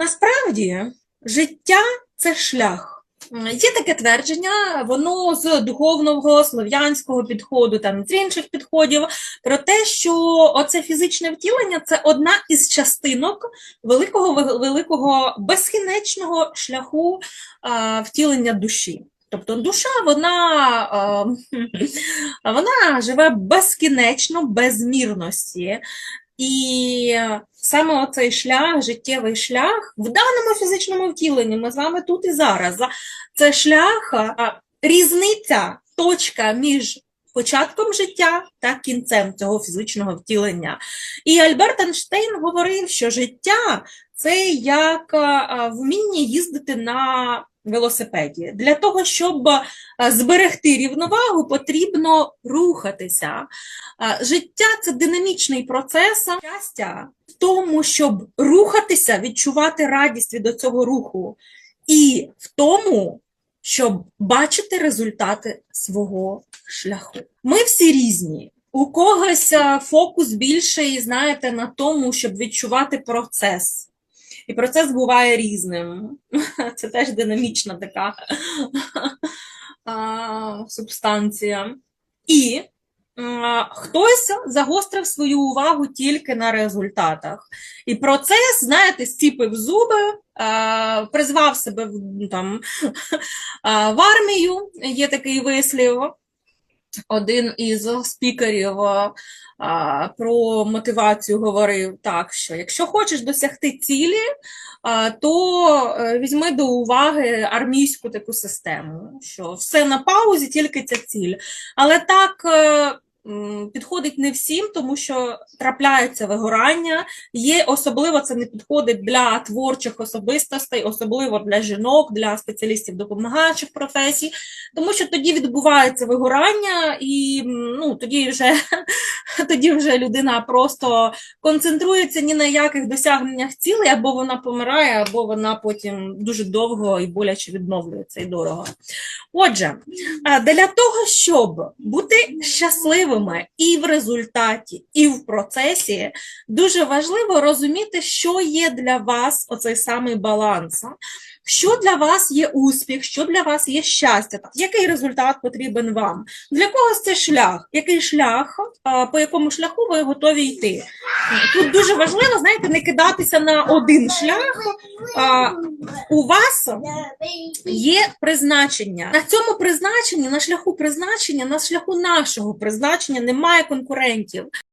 Насправді, життя це шлях. Є таке твердження, воно з духовного слов'янського підходу, там з інших підходів, про те, що оце фізичне втілення це одна із частинок великого великого безкінечного шляху а, втілення душі. Тобто душа, вона, вона живе безкінечно, без мірності. І саме оцей шлях, життєвий шлях в даному фізичному втіленні, ми з вами тут і зараз. Це шлях, різниця, точка між початком життя та кінцем цього фізичного втілення. І Альберт Ейнштейн говорив, що життя це як вміння їздити на велосипеді. Для того, щоб зберегти рівновагу, потрібно рухатися. Життя це динамічний процес. Щастя в тому, щоб рухатися, відчувати радість від цього руху, і в тому, щоб бачити результати свого шляху. Ми всі різні. У когось фокус більший, знаєте, на тому, щоб відчувати процес. І процес буває різним. Це теж динамічна така субстанція. І хтось загострив свою увагу тільки на результатах. І процес, знаєте, стіпив зуби, призвав себе в, ну, там, в армію, є такий вислів. Один із спікерів а, про мотивацію говорив так, що якщо хочеш досягти цілі, а, то е, візьми до уваги армійську таку систему, що все на паузі, тільки ця ціль. Але так е, підходить не всім, тому що трапляється вигорання. Є особливо це не підходить для творчих особистостей, особливо для жінок, для спеціалістів допомагаючих професій, тому що тоді відбувається вигорання, і ну, тоді вже тоді вже людина просто концентрується ні на яких досягненнях цілей, або вона помирає, або вона потім дуже довго і боляче відновлюється і дорого. Отже, для того, щоб бути щасливими і в результаті, і в процесі, дуже важливо розуміти, що є для вас оцей самий баланс. Що для вас є успіх, що для вас є щастя, який результат потрібен вам? Для когось це шлях. Який шлях, по якому шляху ви готові йти? Тут дуже важливо, знаєте, не кидатися на один шлях. У вас є призначення. На цьому призначенні, на шляху призначення, на шляху нашого призначення немає конкурентів.